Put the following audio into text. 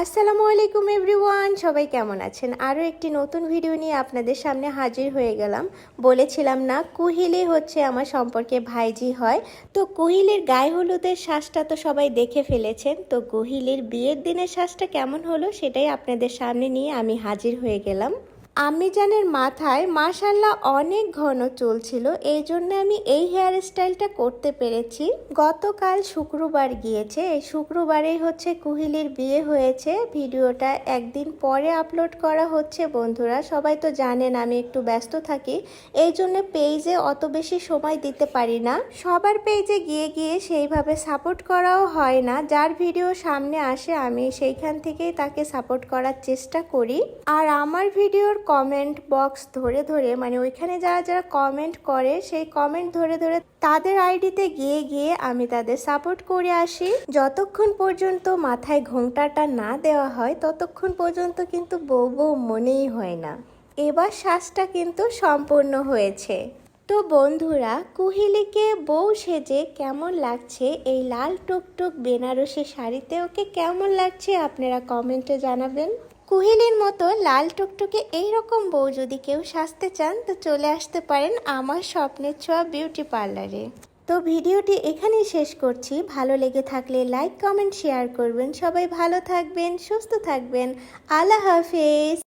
আসসালামু আলাইকুম এভরিওয়ান, সবাই কেমন আছেন? আরও একটি নতুন ভিডিও নিয়ে আপনাদের সামনে হাজির হয়ে গেলাম। বলেছিলাম না, কুহিলি হচ্ছে আমার সম্পর্কে ভাইজি হয়। তো কুহিলের গায়ে হলুদের শ্বাসটা তো সবাই দেখে ফেলেছেন। তো কুহিলির বিয়ের দিনের শ্বাসটা কেমন হলো সেটাই আপনাদের সামনে নিয়ে আমি হাজির হয়ে গেলাম। আমি জানের মাথায় মাশাল্লাহ অনেক ঘন চুল ছিল এই জন্য আমি এই হেয়ার স্টাইলটা করতে পেরেছি। গতকাল শুক্রবার গিয়েছে, এই শুক্রবারেই হচ্ছে কুহিলির বিয়ে হয়েছে। ভিডিওটা একদিন পরে আপলোড করা হচ্ছে বন্ধুরা, সবাই তো জানেন আমি একটু ব্যস্ত থাকি এই জন্য পেজে অত বেশি সময় দিতে পারি না। সবার পেজে গিয়ে গিয়ে সেইভাবে সাপোর্ট করাও হয় না, যার ভিডিও সামনে আসে আমি সেইখান থেকেই তাকে সাপোর্ট করার চেষ্টা করি। আর আমার ভিডিওর কমেন্ট বক্স ধরে ধরে মানে ওইখানে যারা যারা কমেন্ট করে, সেই কমেন্ট ধরে ধরে তাদের আইডিতে গিয়ে গিয়ে আমি তাদের সাপোর্ট করে আসি। যতক্ষণ পর্যন্ত মাথায় ঘোমটাটা না দেওয়া হয়, ততক্ষণ পর্যন্ত কিন্তু বউ বউ মনেই হয় না। এবার শ্বাসটা কিন্তু সম্পূর্ণ হয়েছে। তো বন্ধুরা, কুহিলিকে বউ সেজে কেমন লাগছে? এই লাল টুকটুক বেনারসি শাড়িতে ওকে কেমন লাগছে? আপনারা কমেন্টে জানাবেন। কুহিলির মতো লাল টুকটুকে এইরকম বউ যদি কেউ সাজতে চান, তো চলে আসতে পারেন আমার স্বপ্নের ছোঁয়া বিউটি পার্লারে। তো ভিডিওটি এখানেই শেষ করছি। ভালো লেগে থাকলে লাইক, কমেন্ট, শেয়ার করবেন। সবাই ভালো থাকবেন, সুস্থ থাকবেন। আল্লাহ হাফেজ।